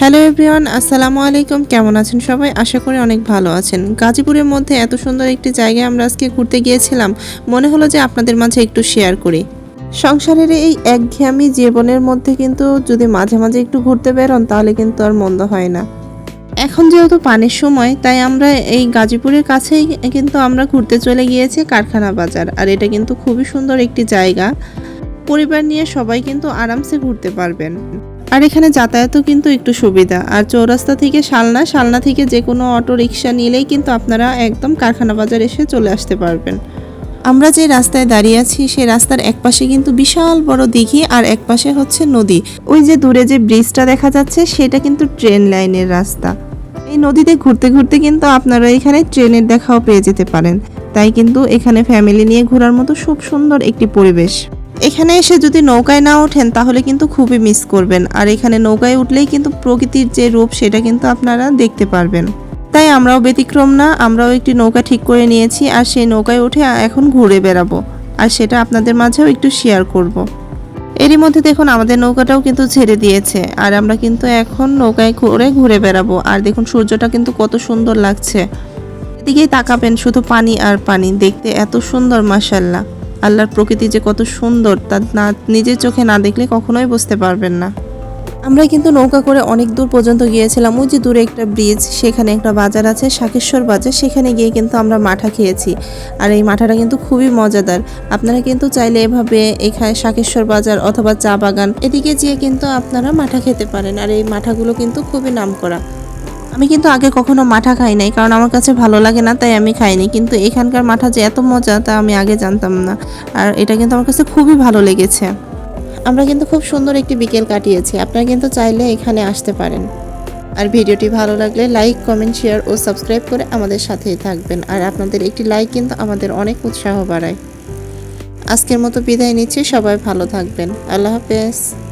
Hello everyone, আসসালামু আলাইকুম। কেমন আছেন সবাই? আশা করি অনেক ভালো আছেন। গাজীপুরের মধ্যে এত সুন্দর একটি জায়গায় আমরা আজকে ঘুরতে গিয়েছিলাম। মনে হলো যে আপনাদের মাঝে একটু শেয়ার করি। সংসারের এই একঘেয়ামি জীবনের মধ্যে কিন্তু যদি মাঝে মাঝে একটু ঘুরতে বেরোন, তাহলে কিন্তু আর মন্দ হয় না। এখন যেহেতু পানির সময়, তাই আমরা এই গাজীপুরের কাছেই কিন্তু আমরা ঘুরতে চলে গিয়েছি কারখানা বাজার। আর এটা কিন্তু খুবই সুন্দর একটি জায়গা। পরিবার নিয়ে সবাই কিন্তু আরামসে ঘুরতে পারবেন। আর এখানে যাতায়াতও কিন্তু একটু সুবিধা। আর চৌরাস্তা থেকে শালনা শালনা থেকে যে কোনো অটো রিক্সা নিলেই কিন্তু আপনারা একদম কারখানা বাজার এসে চলে আসতে পারবেন। আমরা যে রাস্তায় দাঁড়িয়ে আছি সেই রাস্তার একপাশে কিন্তু বিশাল বড় দিঘি আর একপাশে হচ্ছে নদী। ওই যে দূরে যে ব্রিজটা দেখা যাচ্ছে, সেটা কিন্তু ট্রেন লাইনের রাস্তা। এই নদীতে ঘুরতে ঘুরতে কিন্তু আপনারা এখানে ট্রেনের দেখাও পেয়ে যেতে পারেন। তাই কিন্তু এখানে ফ্যামিলি নিয়ে ঘোরার মতো খুব সুন্দর একটি পরিবেশ। এখানে এসে যদি নৌকায় না ওঠেন, তাহলে কিন্তু খুবই মিস করবেন। আর এখানে নৌকায় উঠলেই কিন্তু প্রকৃতির যে রূপ, সেটা কিন্তু আপনারা দেখতে পারবেন। তাই আমরাও ব্যতিক্রম না, আমরাও একটি নৌকা ঠিক করে নিয়েছি, আর সেই নৌকায় উঠে এখন ঘুরে বেড়াবো। আর সেটা আপনাদের মাঝেও একটু শেয়ার করব। এরই মধ্যে দেখুন, আমাদের নৌকাটাও কিন্তু ছেড়ে দিয়েছে, আর আমরা কিন্তু এখন নৌকায় করে ঘুরে বেড়াবো। আর দেখুন, সূর্যটা কিন্তু কত সুন্দর লাগছে। এদিকেই তাকাবেন, শুধু পানি আর পানি, দেখতে এত সুন্দর মাসাল্লাহ আল্লাহর প্রকৃতি যে কত সুন্দর, তা না, নিজের চোখে না দেখলে কখনোই বুঝতে পারবেন না। আমরা কিন্তু নৌকা করে অনেক দূর পর্যন্ত গিয়েছিলাম, ওই যে দূরে একটা ব্রিজ সেখানে একটা বাজার আছে, শাকেশ্বর বাজার, সেখানে গিয়ে কিন্তু আমরা মাঠা খেয়েছি। আর এই মাঠাটা কিন্তু খুবই মজাদার। আপনারা কিন্তু চাইলে এভাবে এখানে শাকেশ্বর বাজার অথবা চা বাগান, এদিকে যেয়ে কিন্তু আপনারা মাঠা খেতে পারেন। আর এই মাঠাগুলো কিন্তু খুবই নামকরা। আমি কিন্তু আগে কখনো মাঠা খাই নাই, কারণ আমার কাছে ভালো লাগে না, তাই আমি খাইনি। কিন্তু এখানকার মাঠা যে এত মজা, তা আমি আগে জানতাম না। আর এটা কিন্তু আমার কাছে খুবই ভালো লেগেছে। আমরা কিন্তু খুব সুন্দর একটি বিকেল কাটিয়েছি। আপনারা কিন্তু চাইলে এখানে আসতে পারেন। আর ভিডিওটি ভালো লাগলে লাইক, কমেন্ট, শেয়ার ও সাবস্ক্রাইব করে আমাদের সাথেই থাকবেন। আর আপনাদের একটি লাইক কিন্তু আমাদের অনেক উৎসাহ বাড়ায়। আজকের মতো বিদায় নিচ্ছি। সবাই ভালো থাকবেন। আল্লাহ হাফেজ।